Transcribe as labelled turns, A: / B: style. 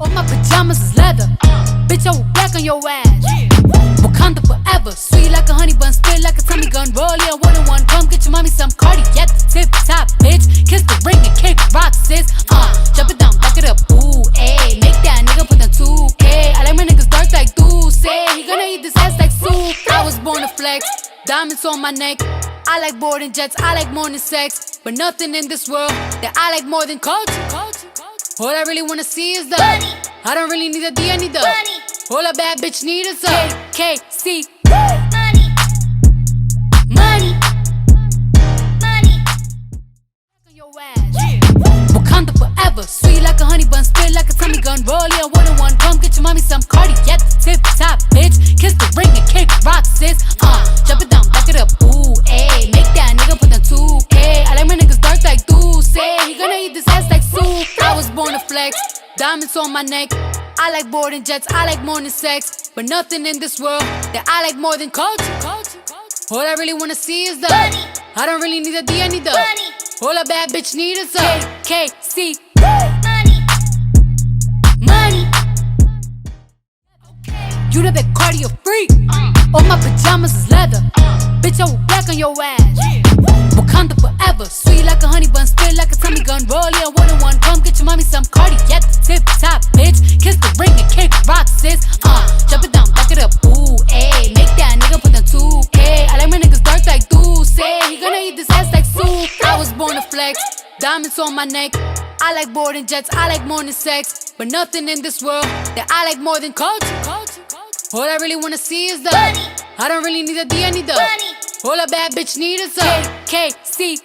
A: All my pajamas is leather. Bitch, I will black on your ass. Wakanda forever. Sweet like a honey bun, spit like a tummy gun. Roll yeah, one on one. Come get your mommy some Cardi at the tip top, bitch. Kiss the ring and kick rock, sis. Uh, jump it down, back it up. Ooh, ayy. Make that nigga put down 2K. I like my niggas dark like say. He gonna eat this ass like soup. I was born to flex. Diamonds on my neck. I like boarding jets. I like than sex. But nothing in this world that I like more than culture. culture. All I really wanna see is the
B: Money.
A: I don't really need a D, I need the
B: Money.
A: All a bad bitch need is a K, flex. Diamonds on my neck. I like boarding jets. I like more than sex. But nothing in this world that I like more than culture. All I really wanna see is the
B: Money.
A: I don't really need a D, I need the
B: Money.
A: all a bad bitch need is a K, K, C,
B: money,
A: money. You the big cardio freak. Uh. All my pajamas is leather. Uh. Bitch, I will black on your ass. Wakanda forever. Sweet like a honey bun, spit like a tummy gun. Roll yeah, one on one. Get your mommy some Cardi at the tip top, bitch. Kiss the ring and kick rock, sis. Uh, jump it down, back it up. Ooh, ayy. Make that nigga put down 2K. I like my niggas dark like say. He gonna eat this ass like soup. I was born to flex. Diamonds on my neck. I like boarding jets. I like than sex. But nothing in this world that I like more than culture. All I really wanna see is the
B: Money.
A: I don't really need a D, I need the
B: Money.
A: All a bad bitch need is a K, K, C,